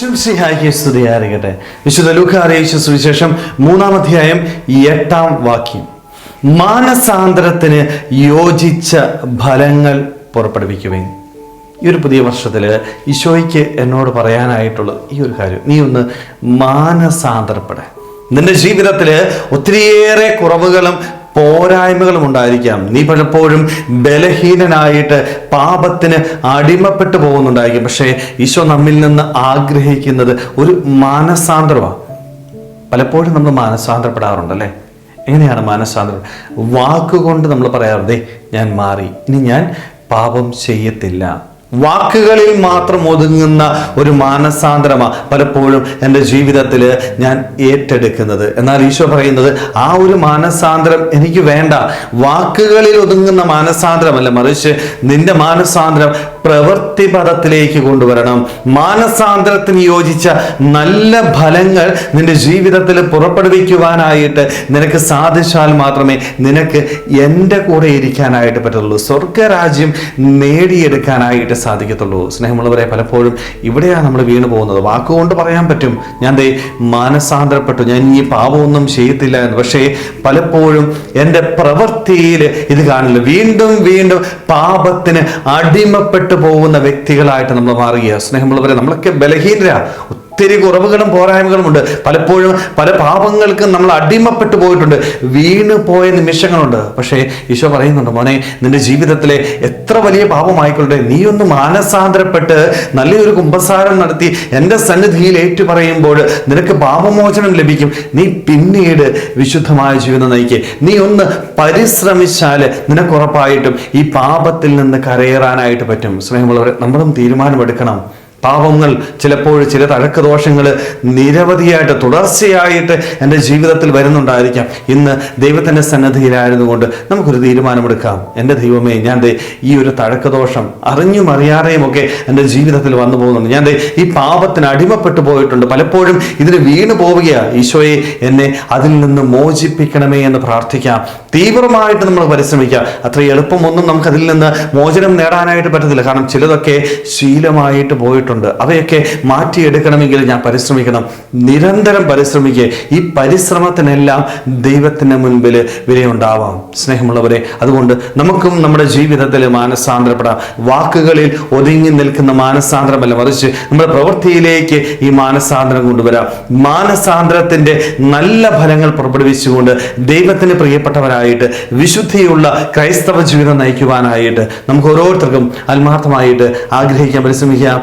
ഈശ്വംസിഹായിക്ക് സ്തുതിയായിരിക്കട്ടെ. വിശുദ്ധ ലൂക്ക അറിയിച്ച സുവിശേഷം മൂന്നാം അധ്യായം എട്ടാം വാക്യം. മാനസാന്തരത്തിന് യോജിച്ച ഫലങ്ങൾ പുറപ്പെടുവിക്കുവേൻ. ഈ ഒരു പുതിയ വർഷത്തിൽ ഈശോയ്ക്ക് എന്നോട് പറയാനായിട്ടുള്ളത് ഈ ഒരു കാര്യം. നീ ഒന്ന് മാനസാന്തരപ്പെടേ. നിന്റെ ജീവിതത്തിൽ ഒത്തിരിയേറെ കുറവുകളും പോരായ്മകളും ഉണ്ടായിരിക്കാം നീ പലപ്പോഴും ബലഹീനനായിട്ട് പാപത്തിന് അടിമപ്പെട്ടു പോകുന്നുണ്ടായിരിക്കും. പക്ഷേ ഈശോ നമ്മിൽ നിന്ന് ആഗ്രഹിക്കുന്നത് ഒരു മാനസാന്തരമാണ് പലപ്പോഴും നമ്മൾ മാനസാന്തരപ്പെടാറുണ്ടല്ലേ? എങ്ങനെയാണ് മാനസാന്തരം? വാക്കുകൊണ്ട് നമ്മൾ പറയാറുണ്ട് ഞാൻ മാറി. ഇനി ഞാൻ പാപം ചെയ്യത്തില്ല. വാക്കുകളിൽ മാത്രം ഒതുങ്ങുന്ന ഒരു മാനസാന്തരമാണ് പലപ്പോഴും എന്റെ ജീവിതത്തിൽ ഞാൻ ഏറ്റെടുക്കുന്നത്. എന്നാൽ ഈശോ പറയുന്നത് ആ ഒരു മാനസാന്തരം എനിക്ക് വേണ്ട. വാക്കുകളിൽ ഒതുങ്ങുന്ന മാനസാന്തരമല്ല. മറിച്ച് നിന്റെ മാനസാന്തരം പ്രവൃത്തി പദത്തിലേക്ക് കൊണ്ടുവരണം. മാനസാന്തരത്തിന് യോജിച്ച നല്ല ഫലങ്ങൾ നിന്റെ ജീവിതത്തിൽ പുറപ്പെടുവിക്കുവാനായിട്ട് നിനക്ക് സാധിച്ചാൽ മാത്രമേ നിനക്ക് എന്റെ കൂടെ ഇരിക്കാനായിട്ട് പറ്റുള്ളൂ സ്വർഗരാജ്യം നേടിയെടുക്കാനായിട്ട് സാധിക്കത്തുള്ളൂ. സ്നേഹമുള്ളവരെ പലപ്പോഴും ഇവിടെയാണ് നമ്മൾ വീണു പോകുന്നത്. വാക്കുകൊണ്ട് പറയാൻ പറ്റും. ഞാൻ ദേ മാനസാന്തരപ്പെട്ടു. ഞാൻ ഈ പാപമൊന്നും ചെയ്യത്തില്ല എന്ന്. പക്ഷേ പലപ്പോഴും എന്റെ പ്രവൃത്തിയിൽ ഇത് കാണില്ല. വീണ്ടും വീണ്ടും പാപത്തിന് അടിമപ്പെട്ടു പോകുന്ന വ്യക്തികളായിട്ട് നമ്മൾ മാറുകയാണ്. സ്നേഹമുള്ളവരെ നമ്മളൊക്കെ ബലഹീനരാ. ഒത്തിരി കുറവുകളും പോരായ്മകളും ഉണ്ട്. പലപ്പോഴും പല പാപങ്ങൾക്കും നമ്മൾ അടിമപ്പെട്ടു പോയിട്ടുണ്ട്. വീണ് പോയ നിമിഷങ്ങളുണ്ട്. പക്ഷേ ഈശോ പറയുന്നുണ്ട് മോനെ നിന്റെ ജീവിതത്തിലെ എത്ര വലിയ പാപമായിക്കൊള്ളട്ടെ. നീ ഒന്ന് മാനസാന്തരപ്പെട്ട് നല്ലൊരു കുമ്പസാരം നടത്തി എന്റെ സന്നിധിയിൽ ഏറ്റു പറയുമ്പോൾ നിനക്ക് പാപമോചനം ലഭിക്കും. നീ പിന്നീട് വിശുദ്ധമായ ജീവിതം നയിക്കുക നീ ഒന്ന് പരിശ്രമിച്ചാൽ നിനക്കുറപ്പായിട്ടും ഈ പാപത്തിൽ നിന്ന് കരയേറാനായിട്ട് പറ്റും. സ്നേഹമുള്ളവരെ നമ്മളും തീരുമാനമെടുക്കണം. പാപങ്ങൾ ചിലപ്പോൾ ചില തഴക്ക ദോഷങ്ങൾ നിരവധിയായിട്ട് തുടർച്ചയായിട്ട് എന്റെ ജീവിതത്തിൽ വരുന്നുണ്ടായിരിക്കാം. ഇന്ന് ദൈവത്തിന്റെ സന്നദ്ധിയിലായിരുന്നുകൊണ്ട് നമുക്കൊരു തീരുമാനമെടുക്കാം. എന്റെ ദൈവമേ ഞാൻ ദേ ഈ ഒരു തഴക്ക ദോഷം അറിഞ്ഞും അറിയാതെയും ഒക്കെ എന്റെ ജീവിതത്തിൽ വന്നു പോകുന്നുണ്ട്. ഞാൻ ദേ ഈ പാപത്തിന് അടിമപ്പെട്ടു പോയിട്ടുണ്ട്. പലപ്പോഴും ഇതിന് വീണു പോവുകയാണ് ഈശോയെ എന്നെ അതിൽ നിന്ന് മോചിപ്പിക്കണമേ എന്ന് പ്രാർത്ഥിക്കാം. തീവ്രമായിട്ട് നമ്മൾ പരിശ്രമിക്കുക അത്ര എളുപ്പമൊന്നും നമുക്കതിൽ നിന്ന് മോചനം നേടാനായിട്ട് പറ്റത്തില്ല. കാരണം ചിലതൊക്കെ ശീലമായിട്ട് പോയിട്ടുണ്ട്. അവയൊക്കെ മാറ്റിയെടുക്കണമെങ്കിൽ ഞാൻ പരിശ്രമിക്കണം. നിരന്തരം പരിശ്രമിക്കുക ഈ പരിശ്രമത്തിനെല്ലാം ദൈവത്തിന് മുൻപിൽ വിലയുണ്ടാവാം. സ്നേഹമുള്ളവരെ അതുകൊണ്ട് നമുക്കും നമ്മുടെ ജീവിതത്തിൽ മാനസാന്തരപ്പെടാം. വാക്കുകളിൽ ഒതുങ്ങി നിൽക്കുന്ന മാനസാന്തരമല്ല മറിച്ച് നമ്മുടെ പ്രവൃത്തിയിലേക്ക് ഈ മാനസാന്തരം കൊണ്ടുവരാം. മാനസാന്തരത്തിന്റെ നല്ല ഫലങ്ങൾ പുറപ്പെടുവിച്ചുകൊണ്ട് ദൈവത്തിന് പ്രിയപ്പെട്ടവരായിട്ട് വിശുദ്ധിയുള്ള ക്രൈസ്തവ ജീവിതം നയിക്കുവാനായിട്ട് നമുക്ക് ഓരോരുത്തർക്കും ആത്മാർത്ഥമായിട്ട് ആഗ്രഹിക്കാൻ പരിശ്രമിക്കാം.